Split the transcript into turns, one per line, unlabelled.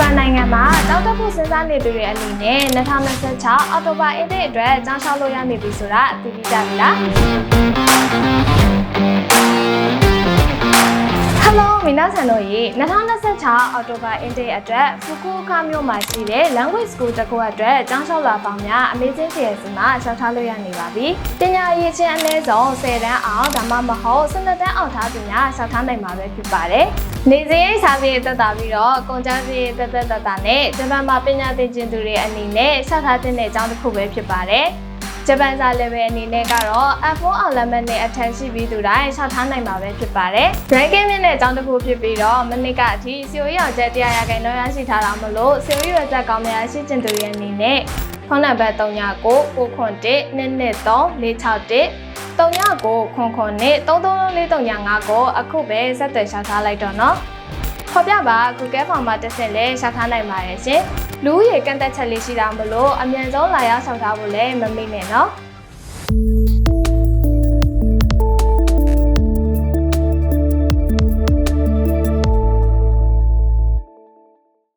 ပန်နိုင်ငံမှာတောက်တက်ဖို့စဉ်းစားနေသူတွေအနေနဲ့2026အောက်တိုဘာ1ရက်အတွက်ကြောင်းလျှောက်လို့ရနေပြီဆိုတာအသိပြီးကြပြီလား Hello မင်းသားဆန်တို့ရေ2026အောက်တိုဘာအင်တေးအတွက်ဖူကူအိုကာမြို့မှာရှိတဲ့ Language School တစ်ခုအတွက်ကျောင်းလျှောက်လာပေါင်းများ Amazing TS မှာရှောက်ထားလို့ရနေပါပြီ။ပညာရေးချင်းအနည်းဆုံး10တန်းအောင်ဒါမှမဟုတ်12တန်းအောင်ထားသူများရှောက်ထားနိုင်မှာပဲဖြစ်ပါတယ်။ နေစဉ်ရေးစာပြေးတက်တာပြီးတော့ကုန်ကြပြေးတက်တက်တက်တာနဲ့ဂျပန်မှာပညာသင်ကျင်သူတွေအနေနဲ့ရှောက်ထားတဲ့ကျောင်းတစ်ခုပဲဖြစ်ပါတယ်။ဂျပန်စာ level အနေနဲ့ကတော့ F4 အောင်လက်မှတ်နဲ့အထက်ရှိပြီးသူတိုင်းရှောက်ထားနိုင်မှာပဲဖြစ်ပါတယ်။ ranking မြင့်တဲ့အကြောင်းတစ်ခုဖြစ်ပြီးတော့မနစ်ကအထိ COE အောင်ချက်တရားရခိုင်နှုန်းရရှိထားတာမလို့ COE ရချက်ကောင်းများရှိကျင်သူတွေအနေနဲ့ဖုန်းနံပါတ်39ကို991 223 461 39ကိုခွန်ခွန်နဲ့334335ကိုအခုပဲဆက်သွယ်ရှောက်ထားလိုက်တော့နော်ခေါ်ပြပါ Google Form မှာတက်ဆက်လဲရှောက်ထားနိုင်ပါတယ်ရှင်လူဦးရေကန့်တက်ချက်လေးရှိတာမလို့အမြန်ဆုံးလာရောက်ရှောက်ထားဖို့လည်းမမေ့နဲ့နော်